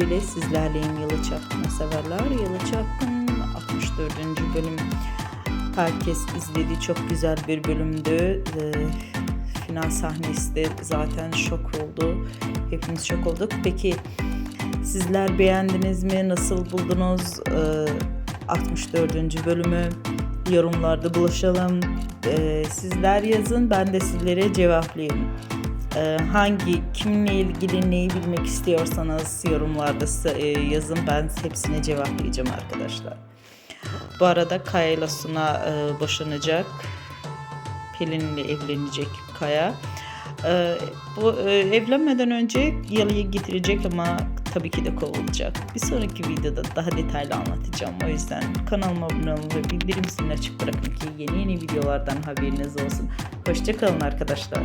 videoyla sizlerleyim Yalı Çapkın'ı severler. Yalı Çapkın 64. bölüm. Herkes izledi. Çok güzel bir bölümdü. Ee, final sahnesi de zaten şok oldu. Hepimiz şok olduk. Peki sizler beğendiniz mi? Nasıl buldunuz? Ee, 64. bölümü yorumlarda buluşalım. Ee, sizler yazın ben de sizlere cevaplayayım. Ee, hangi kiminle ilgili neyi bilmek istiyorsanız yorumlarda e, yazın ben hepsine cevaplayacağım arkadaşlar. Bu arada Kaya ile Suna e, boşanacak. Pelin ile evlenecek Kaya. Ee, bu e, evlenmeden önce Yalı'yı getirecek ama tabii ki de kovulacak. Bir sonraki videoda daha detaylı anlatacağım. O yüzden kanalıma abone olun ve bildirim zilini açık bırakın ki yeni yeni videolardan haberiniz olsun. Hoşçakalın arkadaşlar.